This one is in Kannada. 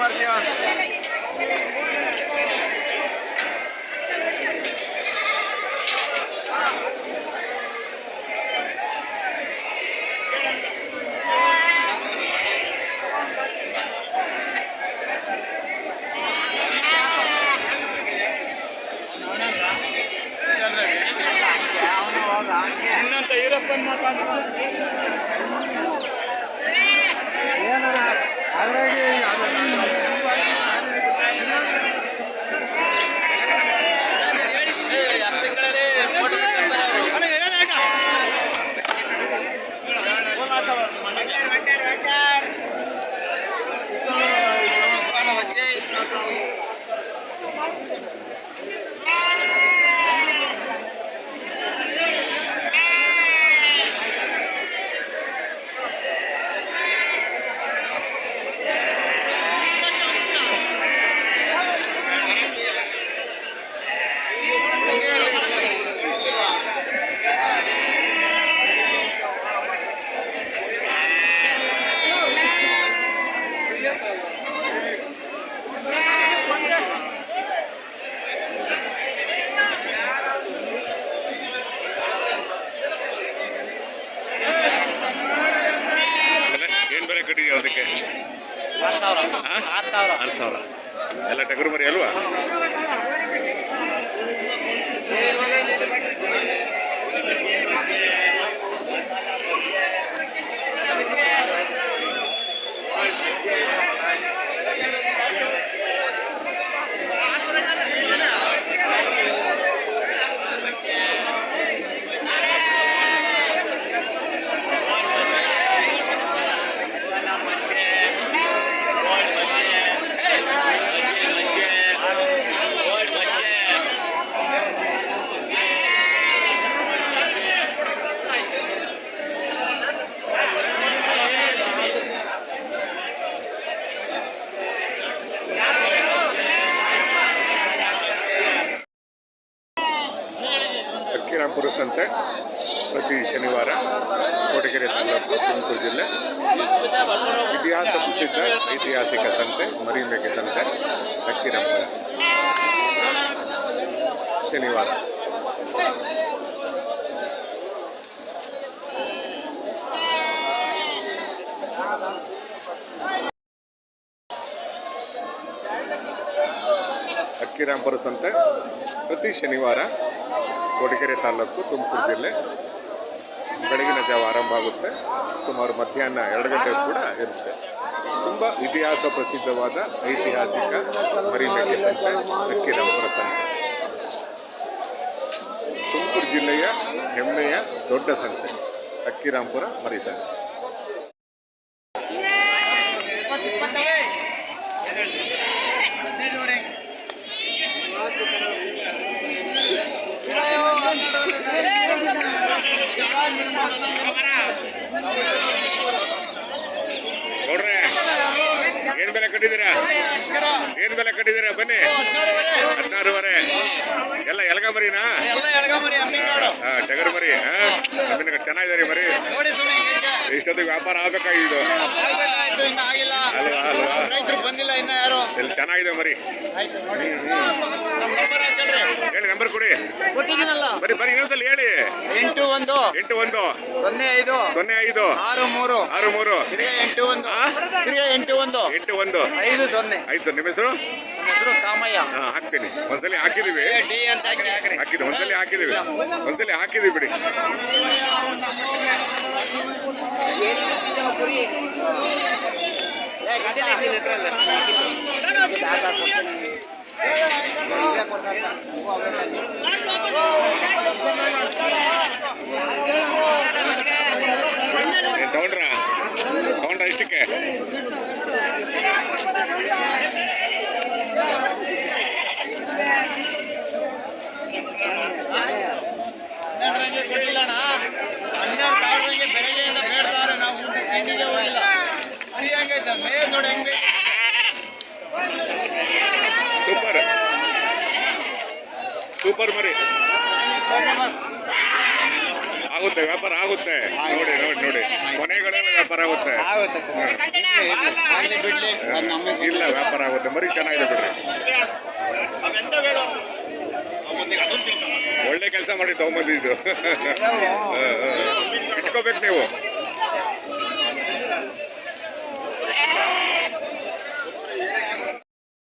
பயமா இருக்கியா ಇನ್ನಂತ ಈರಪ್ಪನ್ ಮಾತಾಡ್ತಾರೆ ಏನ ಅದ್ರಾಗೆ ಸಾವಿರ. ಎಲ್ಲ ಟಗರು ಮರಿ ಅಲ್ವಾ? ಅಕ್ಕಿರಾಂಪುರ ಸಂತೆ ಪ್ರತಿ ಶನಿವಾರ ಕೋಟಗೆರೆ ತಾಲೂಕು ತುಮಕೂರು ಜಿಲ್ಲೆ. ಇತಿಹಾಸ ಪ್ರಸಿದ್ಧ ಐತಿಹಾಸಿಕ ಸಂತೆ ಮರಿಮೇಕೆ ಸಂತೆ ಅಕ್ಕಿರಾಂಪುರ ಶನಿವಾರ. ಅಕ್ಕಿರಾಂಪುರ ಸಂತೆ ಪ್ರತಿ ಶನಿವಾರ ಕೊಡಿಗೆರೆ ತಾಲೂಕು ತುಮಕೂರು ಜಿಲ್ಲೆ. ಬೆಳಗಿನ ಜಾವ ಆರಂಭ ಆಗುತ್ತೆ. ಸುಮಾರು ಮಧ್ಯಾಹ್ನ ಎರಡು ಗಂಟೆ ಕೂಡ ಇರುತ್ತೆ. ತುಂಬ ಇತಿಹಾಸ ಪ್ರಸಿದ್ಧವಾದ ಐತಿಹಾಸಿಕ ಮರಿಮೇಕೆ ಸಂತೆ ಅಕ್ಕಿರಾಂಪುರ ಸಂತೆ ತುಮಕೂರು ಜಿಲ್ಲೆಯ ಹೆಮ್ಮೆಯ ದೊಡ್ಡ ಸಂತೆ, ಅಕ್ಕಿರಾಂಪುರ ಮರಿ ಸಂತೆ. ನೋಡ್ರೆ ಏನ್ ಬೆಲೆ ಕಟ್ಟಿದ್ದೀರಾ? ಏನ್ ಬೆಲೆ ಕಟ್ಟಿದ್ದೀರಾ? ಬನ್ನಿ. ಹದಿನಾರುವರೆ. ಎಲ್ಲ ಎಲಗ ಮರಿನಾ ಎಲ್ಲ ಎಡಗಮರಿ ಅಮ್ಮಿನಾಡು ಹಾ ಟಗರು ಮರಿ ಹಾ ಅದನ್ನ ಚೆನ್ನಾಗಿದ್ದಾರೆ ಮರಿ ಇಷ್ಟೊತ್ತಿಗೆ ವ್ಯಾಪಾರ ಆಗ್ಬೇಕಾಗಿದ್ದು ಅಲ್ವಾ ಅಲ್ವಾ? ರೈತರು ಬಂದಿಲ್ಲ ಇನ್ನ ಯಾರು? ಇಲ್ಲಿ ಚೆನ್ನಾಗಿದೆ ಮರಿ ಹೇಳಿ ನಂಬರ್ ಕೊಡಿ. ಬರೀ ಬರೀ ಇನ್ನೊಂದ್ಸಲ ಹೇಳಿ. ಎಂಟು ಒಂದು. ಎಂಟು ಒಂದು. ಸೊನ್ನೆ ಐದು. ಸೊನ್ನೆ ಐದು. ಆರು ಮೂರು. ಆರು ಮೂರು. ಎಂಟು ಒಂದು? ಎಂಟು ಒಂದು. ಎಂಟು ಒಂದು. ಐದು ಸೊನ್ನೆ. ಐದು ನಿಮ್ಮ ಹೆಸರು? ನಮ್ಮ ಹೆಸರು ಹಾ ಹಾಕ್ತೀನಿ. ಒಂದ್ಸಲಿ ಹಾಕಿದೀವಿ. ಹಾಕಿದ್ವಿ ಒಂದ್ಸಲಿ ಹಾಕಿದೀವಿ. ಒಂದ್ಸಲಿ ಹಾಕಿದೀವಿ ಬಿಡಿ. ಏನ್ ಸೂಪರ್ ಸೂಪರ್ ಮರಿ ಆಗುತ್ತೆ ವ್ಯಾಪಾರ ಆಗುತ್ತೆ. ನೋಡಿ ನೋಡಿ ನೋಡಿ. ಕೊನೆಗಳೆಲ್ಲ ವ್ಯಾಪಾರ ಆಗುತ್ತೆ. ಆಗುತ್ತೆ ಸರ್. ಆಗ್ಲಿ ಬಿಡ್ಲಿ. ಅದು ನಮಗೆ ಇಲ್ಲ ವ್ಯಾಪಾರ ಆಗುತ್ತೆ. ಮರಿ ಚೆನ್ನಾಗಿದೆ ಬಿಡ್ರಿ. ಒಳ್ಳೆ ಕೆಲಸ ಮಾಡಿ ತಗೊಂಬಂದಿದ್ದು. ಇಟ್ಕೋಬೇಕು ನೀವು.